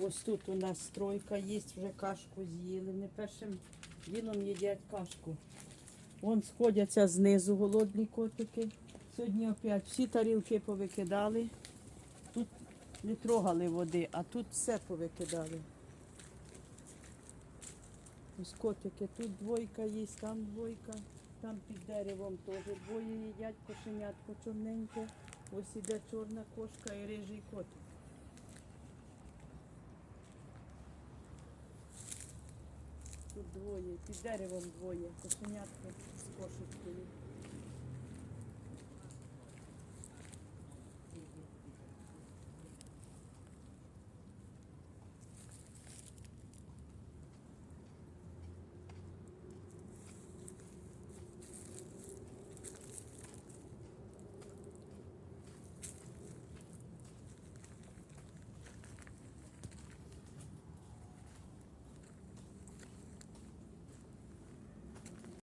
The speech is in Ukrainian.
Ось тут у нас стройка є, вже кашку з'їли. Не першим ділом їдять кашку. Вон сходяться знизу голодні котики. Сьогодні опять всі тарілки повикидали. Тут не трогали води, а тут все повикидали. Ось котики, тут двойка є, там двойка, там під деревом теж двоє їдять кошенятко чорненьке. Ось іде чорна кошка і рижий котик. Тут двоє, під деревом двоє, кошенятки з кошечкою.